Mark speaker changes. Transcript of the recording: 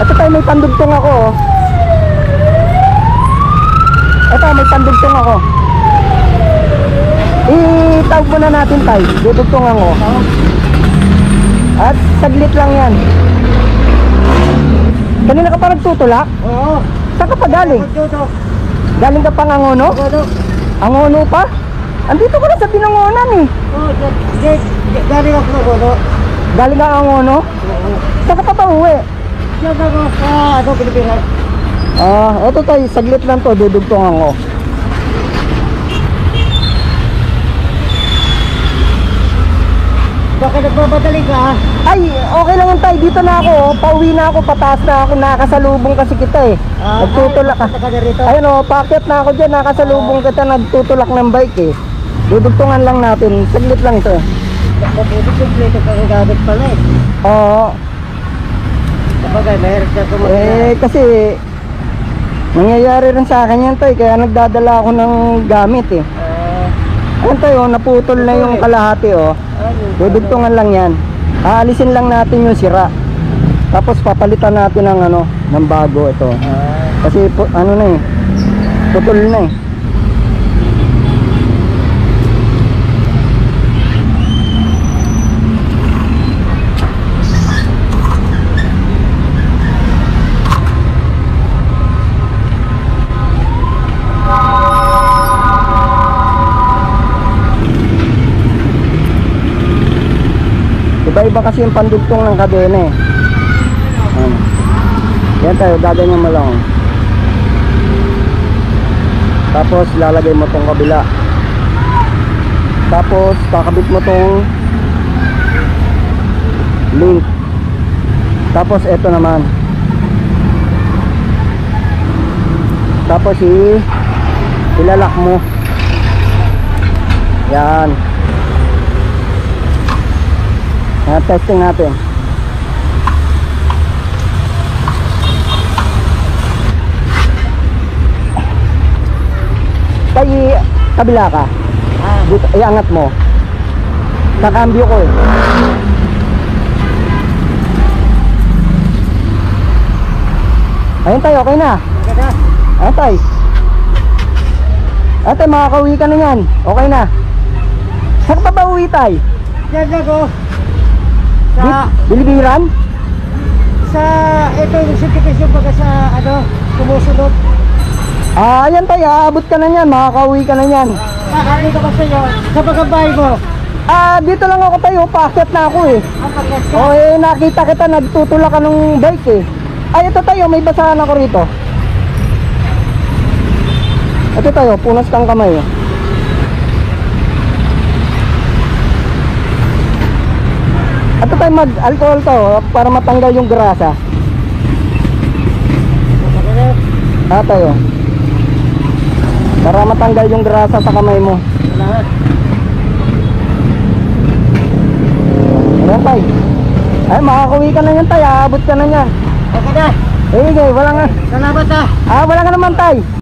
Speaker 1: Ito tayo may pandugtong ako oh. Ito may pandugtong ako. Itawag muna natin tayo. Dudugtungan ko. At saglit lang yan. Kanina ka pa nagtutulak?
Speaker 2: Oo.
Speaker 1: Saan ka pa galing? Galing ka pa ng Angono?
Speaker 2: Ano?
Speaker 1: Angono pa? Andito ka na sa Binangonan eh.
Speaker 2: Oo, galing ako ng ano.
Speaker 1: Galing ka Angono?
Speaker 2: Oo.
Speaker 1: Saan ka pa pa uwi?
Speaker 2: Diyan ako sa ano, Pilipinas.
Speaker 1: Ah, ito tayo, saglit lang to, dudugtungan ko.
Speaker 2: Bakit nagmamadali ka? ah?
Speaker 1: Ay, okay lang tayo. Dito na ako. oh. Pauwi na ako. Pataas na ako. Nakasalubong kasi kita eh.
Speaker 2: Ah,
Speaker 1: Nagtutulak ka.
Speaker 2: punta ka na rito.
Speaker 1: Ayun o, packet na ako dyan. Nakasalubong kita. Nagtutulak ng bike eh. Dudugtungan lang natin. Saglit lang ito.
Speaker 2: Mabuti kumpleto ka ng gamit pala eh.
Speaker 1: Oo.
Speaker 2: Kapagay, mayroon ka kumagana.
Speaker 1: Eh, kasi nangyayari rin sa akin yan tayo. Kaya nagdadala ako ng gamit eh.
Speaker 2: Ah,
Speaker 1: Ayun tayo, naputol na yung kalahati oh.
Speaker 2: ano?
Speaker 1: Dudugtungan lang yan. Aalisin lang natin yung sira. Tapos papalitan natin ng ano, ng bago ito.
Speaker 2: Ah,
Speaker 1: Kasi ano na eh, putol na eh. Iba-iba kasi yung pandugtong ng kadena eh. Yan tayo, gaganyan mo lang. Tapos lalagay mo tong kabila. Tapos kakabit mo tong link. Tapos eto naman. Tapos i ilalak mo. Yan. Yan, testing natin. Tayo, kabila ka.
Speaker 2: ah,
Speaker 1: Dito, iangat mo. Kakambyo ko eh. Ayun tayo, okay na. Ayun tayo. Ate, makakauwi ka na yan. Okay na. Saan ka ba uwi tayo?
Speaker 2: Diyan ako. Sa,
Speaker 1: Bi- Bilibiran?
Speaker 2: sa, ito yung certification baga sa, ano, sumusunod.
Speaker 1: Ah, ayan tayo. Aabot ka na yan. Makakauwi ka na yan.
Speaker 2: Nakakali ka ba sa iyo? Sa bagambay mo?
Speaker 1: Ah, dito lang ako tayo. Paakyat na ako eh.
Speaker 2: Ang pagkas ka?
Speaker 1: O eh, nakita kita. Nagtutulak ka ng bike eh. Ay, ito tayo. May basahan ako rito. Ito tayo. Punas kang kamay eh. Ito tayo mag-alcohol to oh, para matanggal yung grasa. Ah, tayo. Para matanggal yung grasa sa kamay mo.
Speaker 2: Lahat.
Speaker 1: Ayan tay. Ay, makakawi ka na yan tay. Aabot ka na yan.
Speaker 2: Maganda.
Speaker 1: Eh, okay, wala nga.
Speaker 2: Salamat ah.
Speaker 1: Ah, wala nga naman tay.